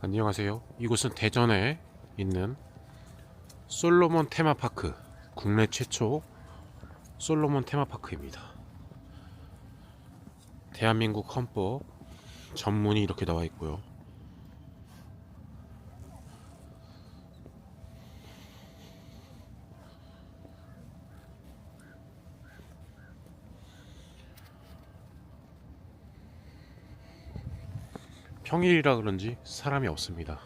안녕하세요. 이곳은 대전에 있는 솔로몬 테마파크, 국내 최초 솔로몬 테마파크입니다. 대한민국 헌법 전문이 이렇게 나와 있고요. 평일이라 그런지 사람이 없습니다.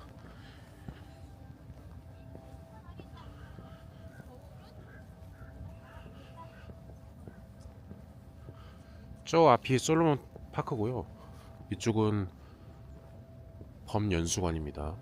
저 앞이 솔로몬 파크고요. 이쪽은 범연수관입니다.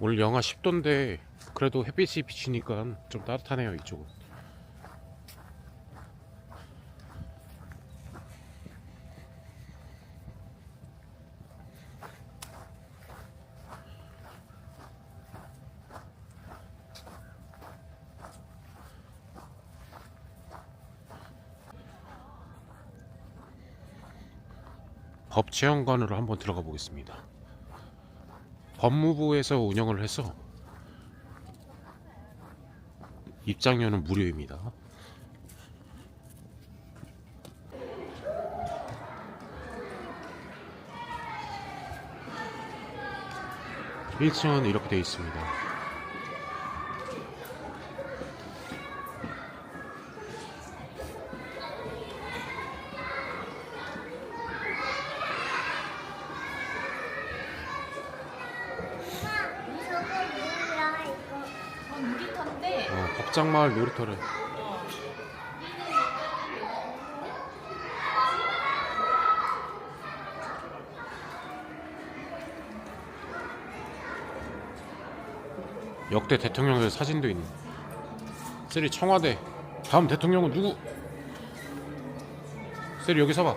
오늘 영하 10도인데 그래도 햇빛이 비치니까 좀 따뜻하네요 이쪽은. 법체험관으로 한번 들어가 보겠습니다. 법무부에서 운영을 해서 입장료는 무료입니다. 일층은 이렇게 되어 있습니다. 저거 뭐야 이거? 어, 법장마을 놀이터를 역대 대통령의 사진도 있네. 세리 청와대 다음 대통령은 누구? 세리 여기 서봐.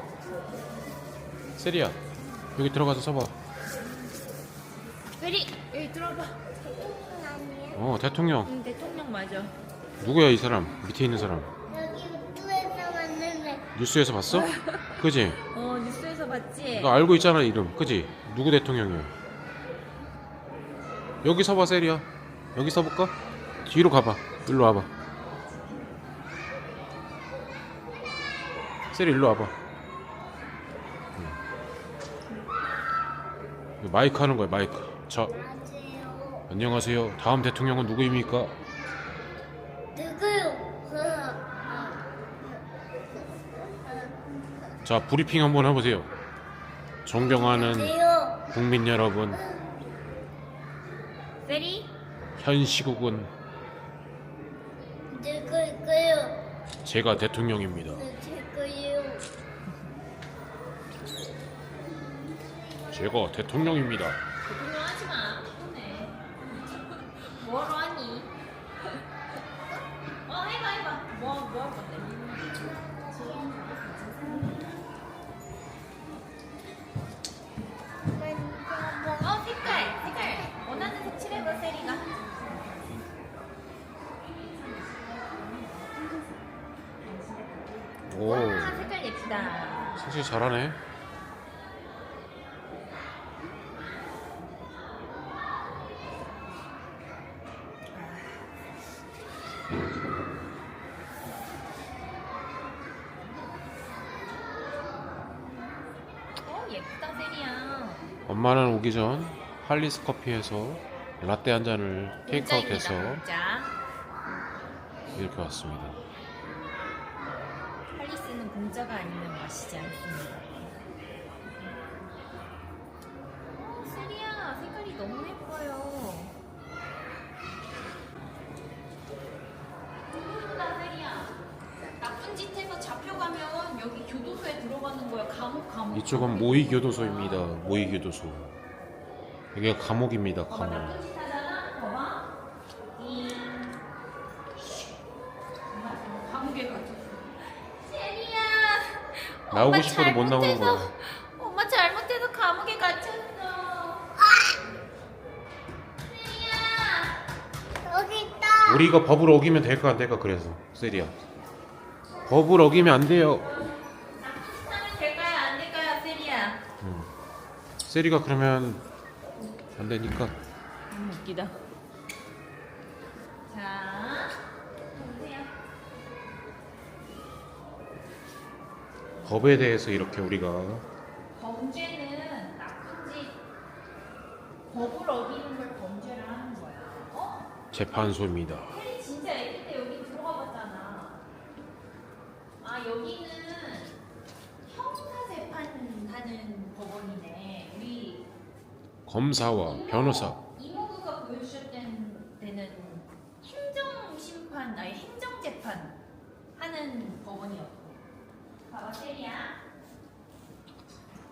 세리야 여기 들어가서 서봐. 페리 여기 들어봐 대통령 아니에요? 어 대통령 응 대통령 맞아 누구야 이 사람? 밑에 있는 사람. 여기 우주에서 왔는데. 뉴스에서 봤어? 그지? 어 뉴스에서 봤지? 너 알고 있잖아 이름. 그지? 누구 대통령이야? 여기 서봐 세리야. 여기 서볼까? 뒤로 가봐. 일로 와봐. 세리 일로 와봐. 마이크 하는 거야 마이크. 자 맞아요. 안녕하세요. 다음 대통령은 누구입니까? 자 브리핑 한번 해보세요 존경하는 안녕하세요. 국민 여러분 현 시국은? 제가 대통령입니다? 제가 대통령입니다 예쁘다. 사실 잘하네. 어 예쁘다 세리야. 엄마는 오기 전 할리스 커피에서 라떼 한 잔을 테이크아웃해서 공짜입니다, 공짜 이렇게 왔습니다 공짜가 아니면 마시지 않습니다. 어, 세리야, 색깔이 너무 예뻐요. 예쁘다, 세리야. 나쁜 짓 해서 잡혀가면 여기 교도소에 들어가는 거야. 감옥, 감옥. 이쪽은 모의 교도소입니다 모의 교도소 여기가 감옥입니다. 봐봐 감옥. 나쁜 짓 하잖아. 봐봐. 띵. 엄마 감옥에 갇혔어. 세리야. 나오고 싶어도 못 나오는 거야. 엄마 잘못해서 감옥에 갇혔어. 세리야. 여기 있다. 우리 이거 법을 어기면 될까 안 될까 그래서 세리야. 법을 어기면 안 돼요. 나쁜 짓 하면 될까요? 안 될까요, 세리야? 음. 세리가 그러면 안 되니까 너무 웃기다. 자, 보세요. 법에 대해서 이렇게 우리가 범죄는 나쁜 짓, 법을 어기는 걸 범죄를 하는 거야. 어? 재판소입니다. 혜리 진짜 애기 때 여기 들어가 봤잖아. 아, 여기는 형사 재판하는 법원이네. 우리 검사와 변호사 이모부가 보여주셨던 때는 행정 심판, 아니 행정 재판 하는 법원이었고. 봐봐, 세리야.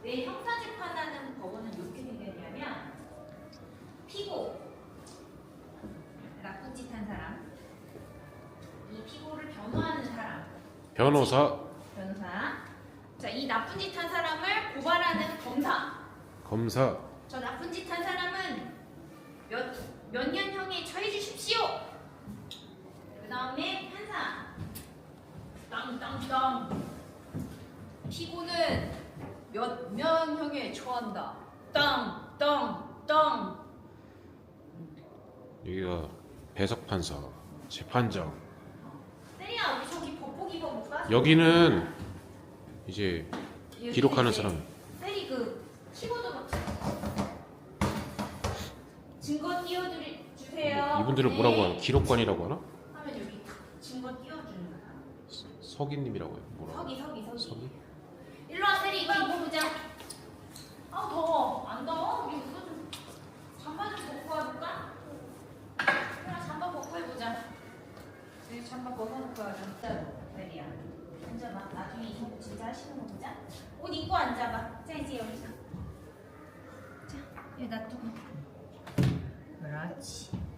왜 형사 재판하는 법원은 이렇게 생겼냐면 피고 나쁜 짓 한 사람, 이 피고를 변호하는 사람, 변호사 변호사. 자, 이 나쁜 짓 한 사람을 고발하는 검사. 검사 저 나쁜 짓 한 사람은 몇, 몇 년형에 처해 주십시오. 그 다음에 판사. 땅땅땅. 피고는 몇 년형에 처한다. 땅땅땅. 여기가 배석 판사 재판장 세리야, 우리 저기 법복 입어볼까? 여기는 이제 기록하는 이제 사람 세리 그 키보드 막 증거 주세요. 이분들을 네. 뭐라고 하나 기록관이라고 하나 하면 여기 탁 증거 띄워주는 거야. 서기님이라고 해요 뭐라고 서기 서기 서기. 서기 일로 와 세리 이거 입어보자. 아 더워 안 더워? 우리 이거 좀 잠바 좀 벗고 와볼까? 그래 잠바 벗고 해보자. 여기 잠바 벗어놓고 와자. 세리야. 앉아봐. 나중에 이거 진짜 하시는 거 보자. 옷 입고 앉아봐. 자 이제 여기서. 자 여기 놔두고. 그렇지.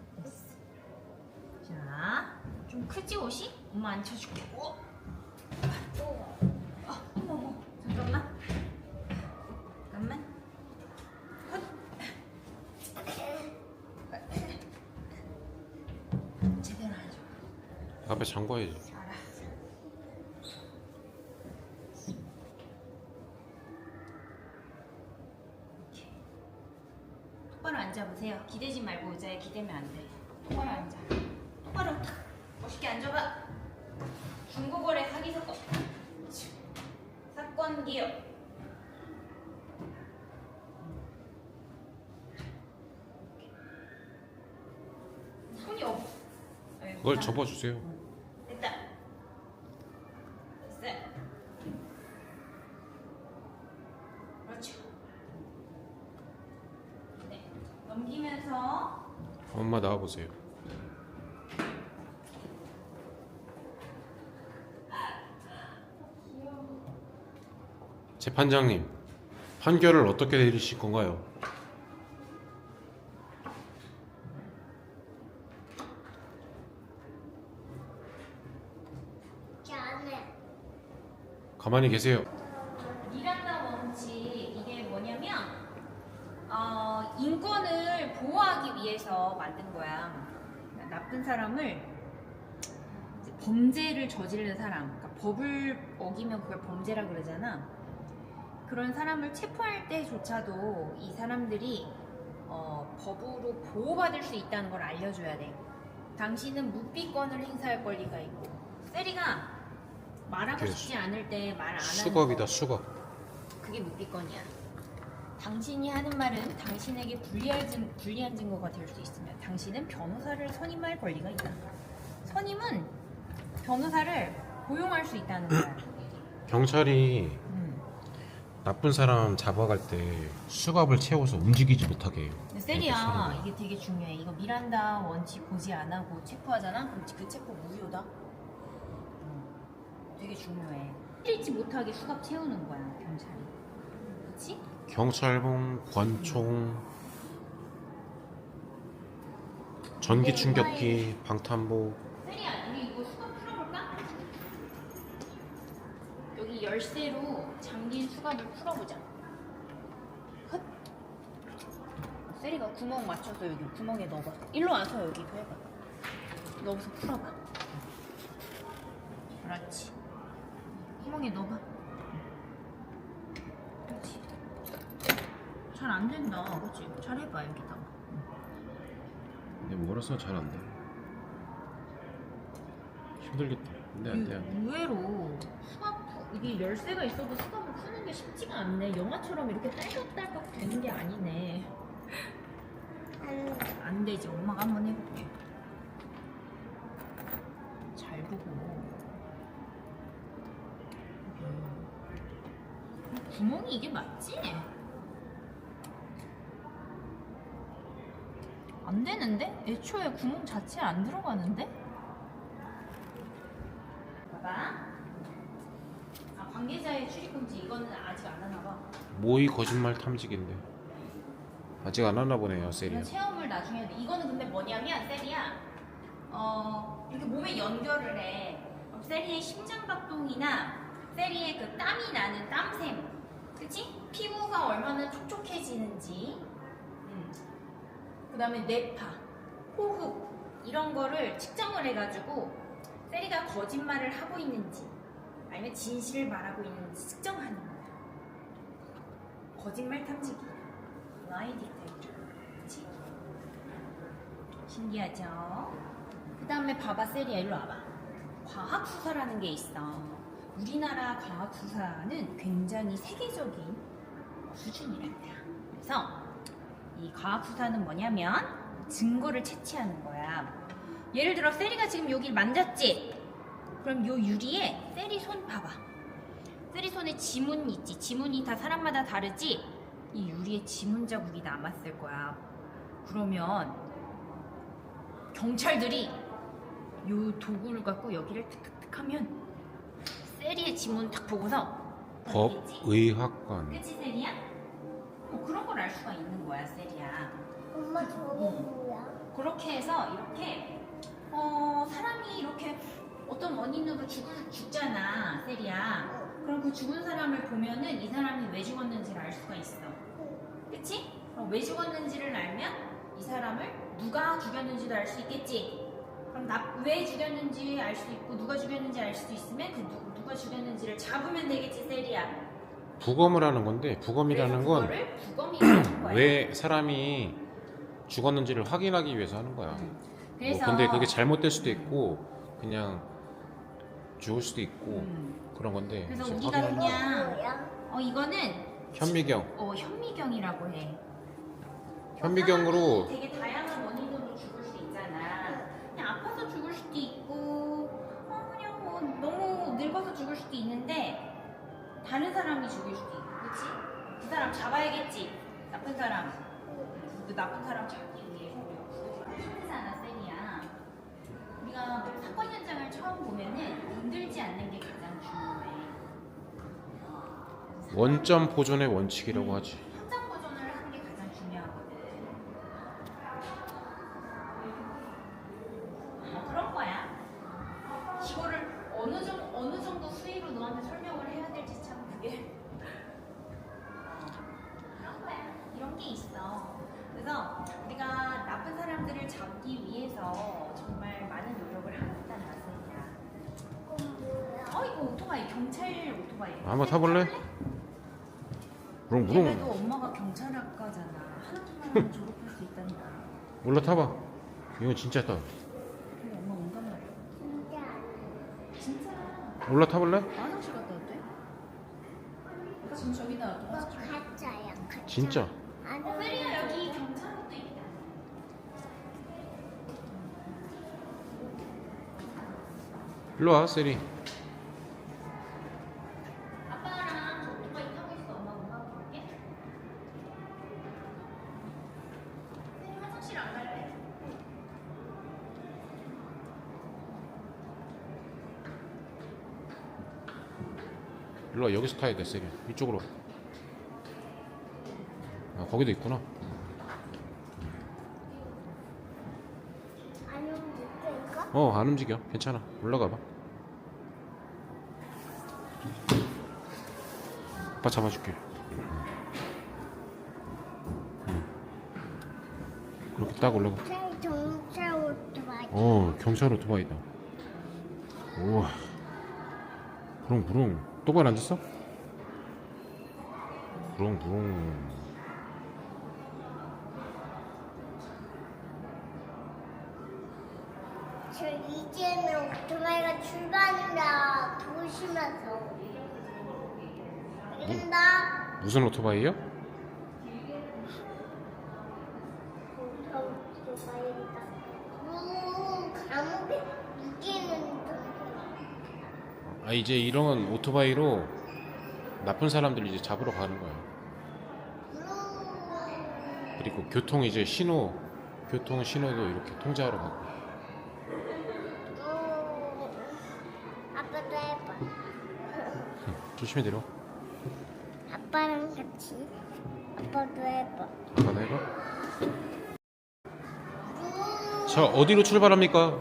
좀 크지 옷이? 엄마 앉혀줄게. 어? 어, 어머, 어머, 잠깐만. 잠깐만. 헛. 제대로 앉아. 앞에 잠궈야지 알았어. 똑바로 앉아보세요. 기대지 말고 의자에 기대면 안 돼. 똑바로 앉아. 똑바로 탁 멋있게 앉아봐. 중고거래 사기 사건. 사건 기업. 손이 없. 아이고, 그걸 나- 접어주세요 됐다. 됐어. 그렇죠. 네. 넘기면서 엄마 나와 보세요 재판장님 판결을 어떻게 내리실 건가요? 가만히 계세요 미란다 원칙 이게 뭐냐면 어, 인권을 보호하기 위해서 만든 거야. 나쁜 사람을 범죄를 저지른 사람, 그러니까 법을 어기면 그걸 범죄라 그러잖아. 그런 사람을 체포할 때조차도 이 사람들이 어, 법으로 보호받을 수 있다는 걸 알려줘야 돼. 당신은 묵비권을 행사할 권리가 있고, 세리가 말하고 그래서 싶지 않을 때 말 안 하는 수갑이다 거. 수갑 그게 묵비권이야. 당신이 하는 말은 당신에게 불리할 증, 불리한 증거가 될 수 있으면 당신은 변호사를 선임할 권리가 있다. 선임은 변호사를 고용할 수 있다는 거야. 경찰이 음. 나쁜 사람 잡아갈 때 수갑을 채워서 움직이지 못하게 해요 근데 세리야 이게 되게 중요해. 이거 미란다 원칙 고지 안 하고 체포하잖아. 그럼 그 체포 무효다. 음. 되게 중요해. 잃지 못하게 수갑 채우는 거야 경찰이. 그렇지? 경찰봉, 권총, 전기 충격기, 방탄복. 세리야, 우리 이거 수갑 풀어볼까? 여기 열쇠로 잠긴 수갑을 풀어보자. 헛. 세리가 구멍 맞춰서 여기 구멍에 넣어봐. 일로 와서 여기 도 해봐. 넣어서 풀어봐. 그렇지. 구멍에 넣어봐. 그렇지. 잘 안 된다. 그렇지. 잘 해봐 여기다가. 근데 멀어서 잘 안 돼. 힘들겠다. 근데 안 돼. 안 돼. 의외로 푸- 이게 열쇠가 있어도 수갑을 푸는 게 쉽지가 않네. 영화처럼 이렇게 딸깍딸깍 되는 게 아니네. 안안 되지. 엄마가 한번 해볼게. 구멍이 이게 맞지? 안 되는데? 애초에 구멍 자체 안 들어가는데? 봐봐. 아, 관계자의 출입금지 이거는 아직 안 하나 봐. 모의 거짓말 탐지기인데. 아직 안 하나 보네요, 세리야. 체험을 나중에 돼. 이거는 근데 뭐냐면 세리야 어 이렇게 몸에 연결을 해. 그럼 세리의 심장박동이나 세리의 그 땀이 나는 땀샘, 그치? 피부가 얼마나 촉촉해지는지, 음. 그 다음에 뇌파, 호흡 이런 거를 측정을 해가지고 세리가 거짓말을 하고 있는지 아니면 진실을 말하고 있는지 측정하는 거야. 거짓말 탐지기. 라이 디텍터. 그치? 신기하죠? 그 다음에 봐봐, 세리야, 일로 와봐. 과학수사라는 게 있어. 우리나라 과학 수사는 굉장히 세계적인 수준이란다. 그래서 이 과학 수사는 뭐냐면 증거를 채취하는 거야. 예를 들어, 세리가 지금 여기를 만졌지? 그럼 요 유리에 세리 손 봐봐. 세리 손에 지문 있지? 지문이 다 사람마다 다르지? 이 유리에 지문 자국이 남았을 거야. 그러면 경찰들이 요 도구를 갖고 여기를 탁탁탁 하면 세리의 지문 딱 보고서 법, 알겠지? 의학관. 그치 세리야? 뭐 그런 걸 알 수가 있는 거야 세리야. 엄마 저게 뭐야? 그렇게 해서 이렇게 어 사람이 이렇게 어떤 원인으로 죽, 죽잖아 세리야. 그럼 그 죽은 사람을 보면은 이 사람이 왜 죽었는지를 알 수가 있어. 그치? 그럼 왜 죽었는지를 알면 이 사람을 누가 죽였는지도 알 수 있겠지. 그럼 나, 왜 죽였는지 알 수 있고 누가 죽였는지 알 수 있으면 그 누, 누가 죽였는지를 잡으면 되겠지 세리야. 부검을 하는 건데 부검이라는 그래서 건 그거를 부검이라는 거야. 왜 사람이 죽었는지를 확인하기 위해서 하는 거야. 음. 뭐 그래서 근데 그게 잘못될 수도 있고 그냥 죽을 수도 있고 음. 그런 건데 그래서 우리가 확인하는 그냥? 어 이거는 현미경 어 현미경이라고 해. 현미경으로 되게 다양한 원인으로 죽을 수 있잖아. 그냥 아파서 죽을 수도 있고, 너무 늙어서 죽을 수도 있는데 다른 사람이 죽을 수도 있고, 그렇지? 그 사람 잡아야겠지. 나쁜 사람. 그 나쁜 사람 잡기 위해서 우리가 구조를 하잖아, 쌤이야. 우리가 뭐 사건 현장을 처음 보면은 흔들지 않는 게 가장 중요해. 어, 원점 보존의 원칙이라고 하지. 현장 보존을 하는 게 가장 중요하거든. 뭐 그런 거야. 이거를 어느 정도 어느 정도 수위로 너한테 설명을 해야 될지 참 그게 그런 거야. 이런 게 있어. 그래서 우리가 사람들을 잡기 위해서 정말 많은 노력을 하고 있다는 말씀이야. 어 이거 오토바이 경찰 오토바이. 한번 타볼래? 그럼 그래도 그럼 엄마가 경찰학과잖아. 하나만 졸업할 수 있단다. 올라 타봐. 이건 진짜다. 그래 엄마 온단 말이야. 진짜 아니야. 진짜 올라 타볼래? 화장실 갔다 왔대? 저기다 이거 놔둬. 가짜야 가짜. 진짜. 아니 어, 세리야 여기 경찰학도 있다. 일로 와, 세리. 아빠랑 저 오토바이 타고 있어. 엄마 엄마 볼게. 세리 화 장실 안 갈래? 일로 와, 여기서 타야 돼, 세리. 이쪽으로. 아, 거기도 있구나. 어, 안 움직여. 괜찮아. 올라가 봐. 아빠 잡아줄게. 응. 그렇게 딱 올라가. 새 경찰 오토바이. 어, 경찰 오토바이다. 우와. 부릉부릉. 똑바로 앉았어? 부릉부릉. 저 이제는 오토바이가 출발한다. 조심해서. 이긴다. 무슨 오토바이요? 좀. 아, 이제 이런 오토바이로 나쁜 사람들 이제 잡으러 가는. 음, 그리고 교통 이제 신호, 교통 신호도 이렇게 통제하러 가고. 음. 조심히 내려. 아빠도 해봐. 자, 어디로 출발합니까?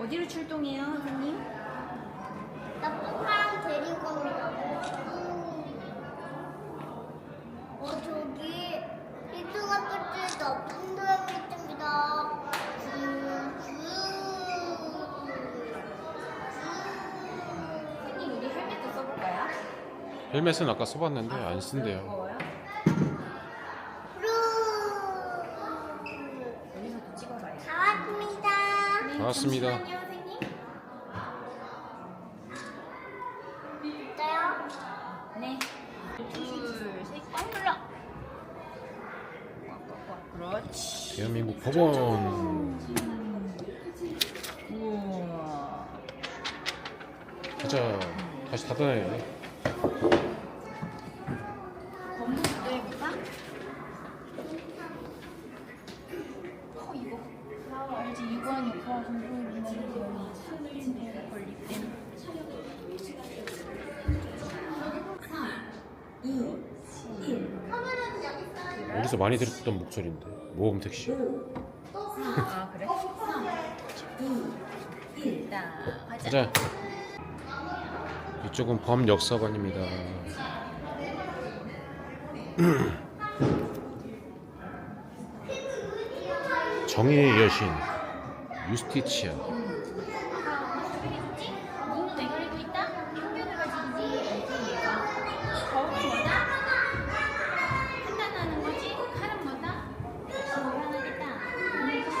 어디로 출동해요, 선생님? 나쁜 사람 데리고 온다고. 어, 저기, 일등학교 때 나쁜 사람이 있습니다. 그, 그, 선생님, 우리 헬멧도 써볼까요? 헬멧은 아까 써봤는데 안 쓴대요. 무거워요? 그. 여기서도 찍어봐요. 다 왔습니다. 네, 다 왔습니다. 잠시만요, 선생님. 어때요? 네. 둘, 셋, 꽉 눌러. 꽉 꽉 꽉. 그렇지. 대한민국 법원. 우와. 가자. 다시 닫아야 돼. 검도 해볼까? 어, 이거. 알지? 유관 역할 정보를 집에 걸릴 때. 2, 1. 어디서 많이 들었던 목소리인데. 모범 택시. 아, 그래? 2, 1. 딱 가자. 가자. 이쪽은 범역사관입니다. 정의의 여신 유스티치아. 니는 왜 그리고 있다? 평면을 가지고 있지. 거울은 뭐다? 판단하는 거지? 칼은 뭐다? 불안하겠다. 눈을 떴어.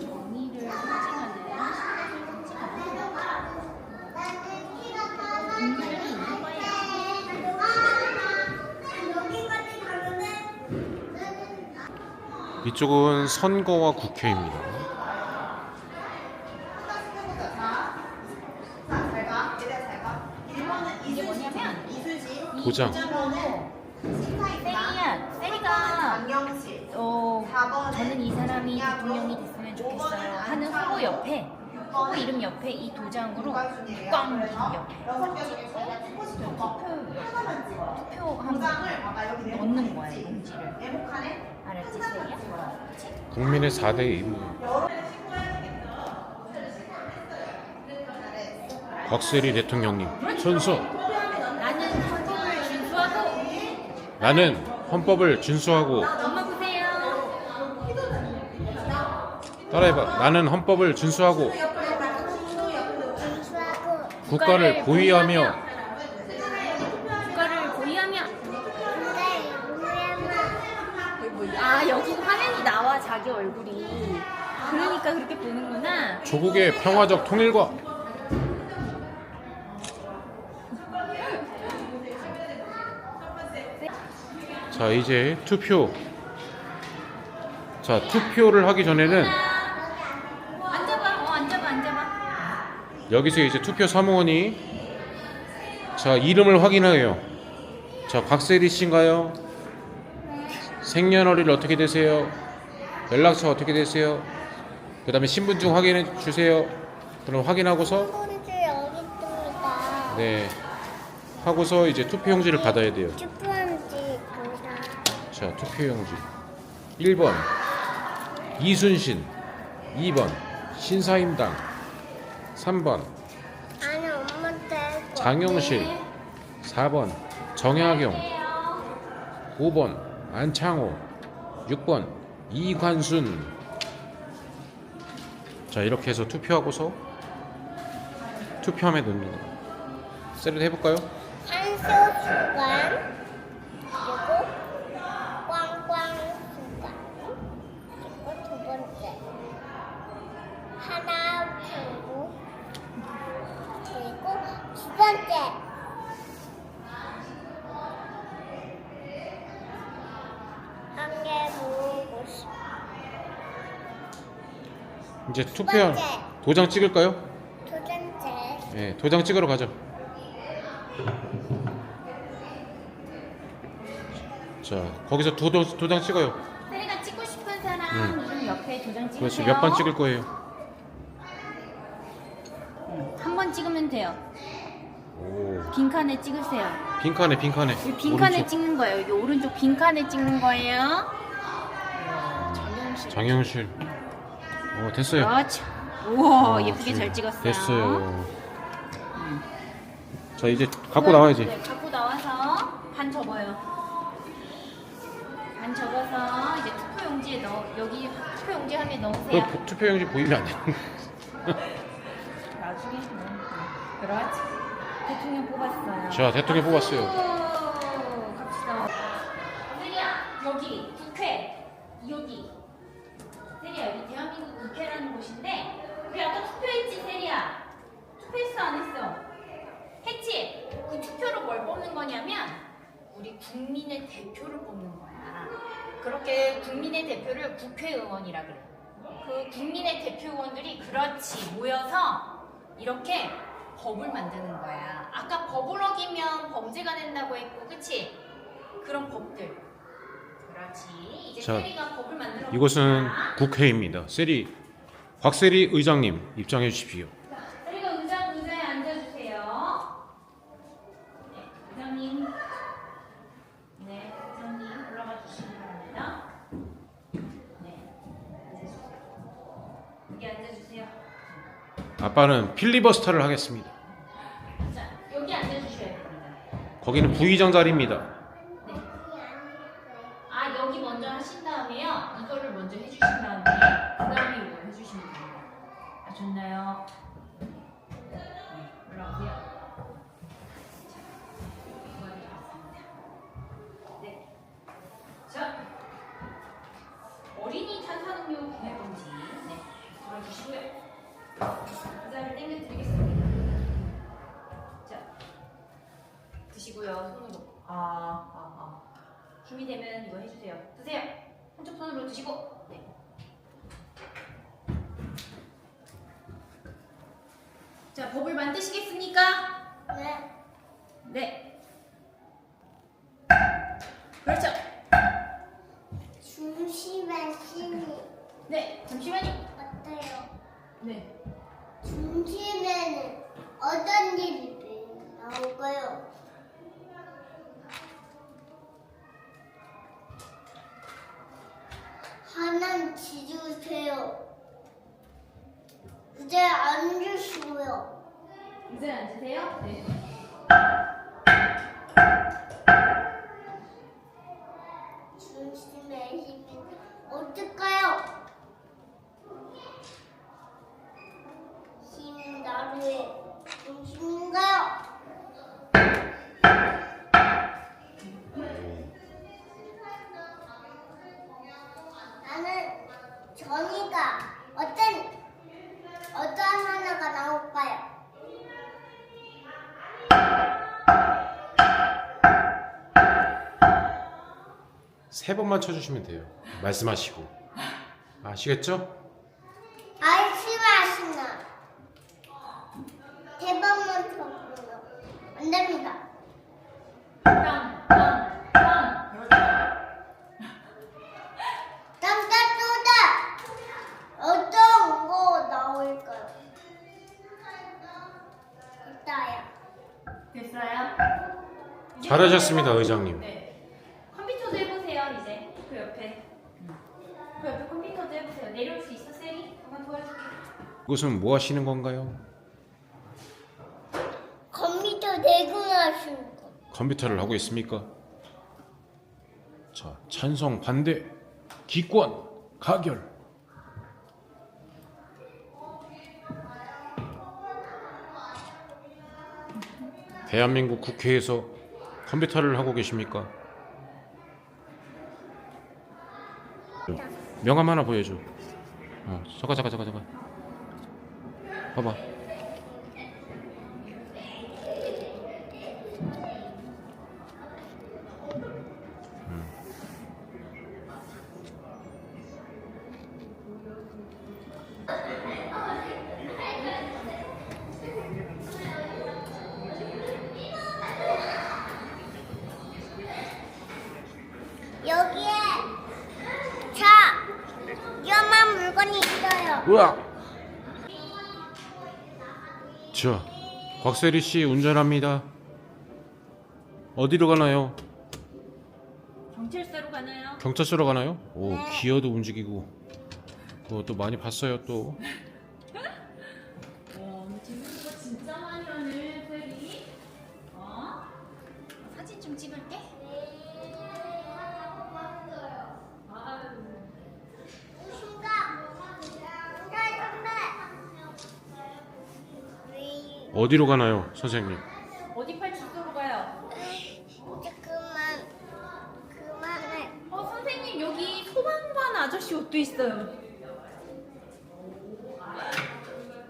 정의를 상징하는 분들이 있는 거예요. 이쪽은 선거와 국회입니다. 이게 뭐냐면 이 도장. 도장으로 세리야, 세리가 어 저는 이 사람이 대통령이 됐으면 좋겠어요 하는 후보 옆에 후보 이름 옆에 이 도장으로 꽝 옆에 투표 투표한 넣는 거야 이 공지를 국민의 4대 임무. 곽세리 대통령님, 천수. 나는 헌법을 준수하고 따라해봐. 나는 헌법을 준수하고 준수하고 국가를 보위하며 국가를 보위하며 국가를 보호하며 아 여기 화면이 나와 자기 얼굴이 보는구나. 조국의 평화적 통일과 자 이제 투표. 자 투표를 하기 전에는 앉아봐. 어 앉아봐 앉아봐. 여기서 이제 투표 사무원이 자 이름을 확인해요. 자 곽세리 씨인가요? 생년월일 어떻게 되세요? 연락처 어떻게 되세요 그 다음에 신분증 확인해 주세요. 그럼 확인하고서 손주 여기 있습니다. 네. 하고서 이제 투표용지를 받아야 돼요. 입니다. 자 투표용지. 1번. 이순신. 2번. 신사임당. 3번. 아니 엄마한테 장영실. 4번. 정약용. 5번. 안창호. 6번. 이관순 자 이렇게 해서 투표하고서 투표함에 넣습니다 세례 해볼까요? 한소수관 그 이제 투표 번째. 도장 찍을까요? 두 번째 네 도장 찍으러 가죠 자 거기서 도, 도, 도장 찍어요 세리가 찍고 싶은 사람 음. 이름 옆에 도장 찍으세요. 그렇지 몇 번 찍을 거예요? 한 번 찍으면 돼요. 오 빈 칸에 찍으세요. 빈칸에 빈칸에 이 빈칸에 오른쪽. 찍는 거예요. 여기 오른쪽 빈 칸에 찍는 거예요. 장영실 어 됐어요 그렇죠. 우와 어, 예쁘게 잘 찍었어요. 됐어요 자 이제 갖고 나와야지 네, 갖고 나와서 반 접어요. 반 접어서 이제 투표 용지에 넣어 여기 투표 용지 함에 넣으세요. 그 투표용지 보이면 안 돼. 나중에 뭐. 그렇지. 대통령 뽑았어요. 자, 대통령 뽑았어요. 갑시다. 여기 국회 여기. 곳인데 우리 아까 투표했지 세리야. 투표했어 안 했어? 했지. 그 투표로 뭘 뽑는 거냐면 우리 국민의 대표를 뽑는 거야. 그렇게 국민의 대표를 국회의원이라 그래. 그 국민의 대표의원들이 그렇지 모여서 이렇게 법을 만드는 거야. 아까 법을 어기면 범죄가 된다고 했고, 그치? 그런 법들. 그렇지. 이제 자, 세리가 법을 만들어. 이곳은 볼까? 국회입니다. 세리 박세리 의장님 입장해 주십시오. 자, 세리가 의장 의자에 앉아주세요. 네, 의장님. 네, 의장님 올라가 주시기 바랍니다. 네, 앉아주세요. 여기 앉아주세요. 아빠는 필리버스터를 하겠습니다. 자, 여기 앉아주셔야 됩니다. 거기는 부의장 자리입니다. 드시고요 손으로. 아, 아, 아. 준비 되면 이거 해주세요. 드세요. 한쪽 손으로 드시고. 네. 자, 법을 만드시겠습니까? 네 네. 그렇죠. 세 번만 쳐주시면 돼요. 말씀하시고. 아시겠죠? 아이스마시나 대박만 쳐보요 안 됩니다. 땅값보다 어떤 거 나올까요? 됐어요? 잘하셨습니다, 의장님. 네. 해보세요, 이제. 그 옆에. 그 옆에 컴퓨터도 해보세요. 내려올 수 있어, 셀이? 한번 도와줄게. 이것은 뭐 하시는 건가요? 컴퓨터 대구하시는 거. 컴퓨터를 하고 있습니까? 자, 찬성, 반대, 기권, 가결. 대한민국 국회에서 컴퓨터를 하고 계십니까? 명함 하나 보여줘. 어, 잠깐 잠깐 잠깐 잠깐. 봐봐. 으악! 자, 곽세리 씨 운전합니다. 어디로 가나요? 경찰서로 가나요? 경찰서로 가나요? 오, 네. 기어도 움직이고. 뭐또 많이 봤어요 또. 어디로 가나요, 선생님? 어디 팔 주소로 가요? 이제 그만 그만해 어, 선생님, 여기 소방관 아저씨 옷도 있어요.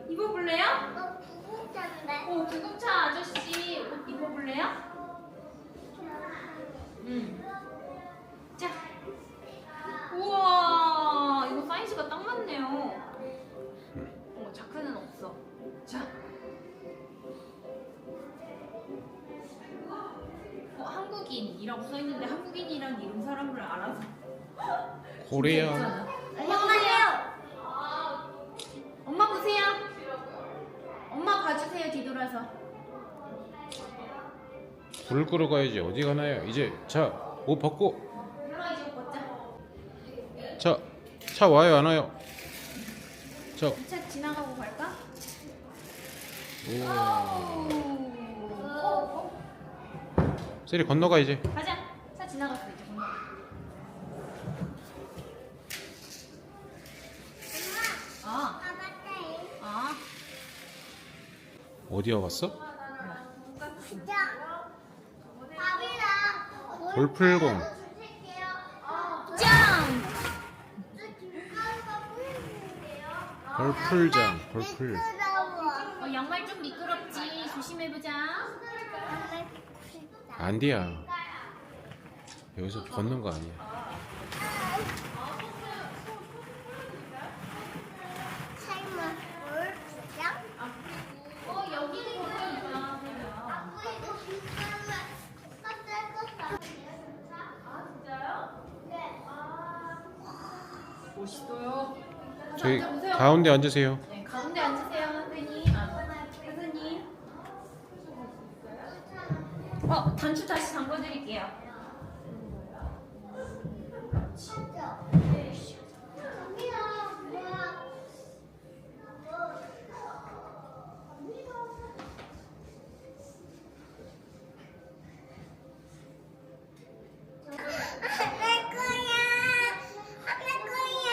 입어볼래요? 너 구급차인데 어, 구급차 아저씨 옷 입어볼래요? 써 있는데 한국인이란 이름 사람을 알아서. 코리아. 괜찮아. 엄마 보세요. 엄마 보세요. 엄마 봐주세요 뒤돌아서. 불 끄러 가야지. 어디 가나요? 이제 자, 옷 벗고. 이제 벗자. 자, 차 와요, 안 와요? 자, 차 지나가고 갈까? 오. 오. 세리 건너가 이제. 가자. 차 지나갔어 이제. 건너. 아, 아빠떼. 아. 어디에 왔어? 진짜. 밥이랑 골풀공. 짱. 골풀장, 골풀. 어, 양말 좀 미끄럽지. 조심해 보자. 안디야. 여기서 걷는 거 아니야. 골프장? 어 여기는 뭐가 있다. 이거 비싸면 깜짝 아 진짜요? 네. 멋있어요. 저기 앉아보세요. 가운데 앉으세요. 네, 가운데 앉으세요, 선생님. 아, 선생님. 어, 단추 다시 잠궈드릴게요. 진짜. 내 거야. 내 거야.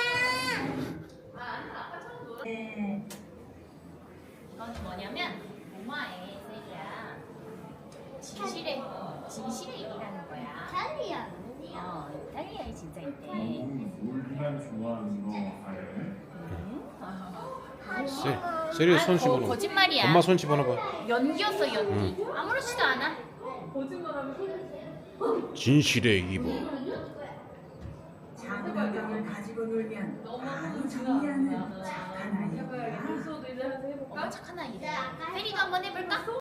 이건 뭐냐면 로마의 셀이야. 진실의 진실의 일이라는 거야. 이탈리아. 어, 이탈리아에 진짜 있대. 우리가 좋아하는 거 과일 세, 세리 손 어, 집어넣어. 거짓말이야. 엄마 손 집어넣어봐. 연기였어 연기. 아무렇지도 않아. 진실의 이보.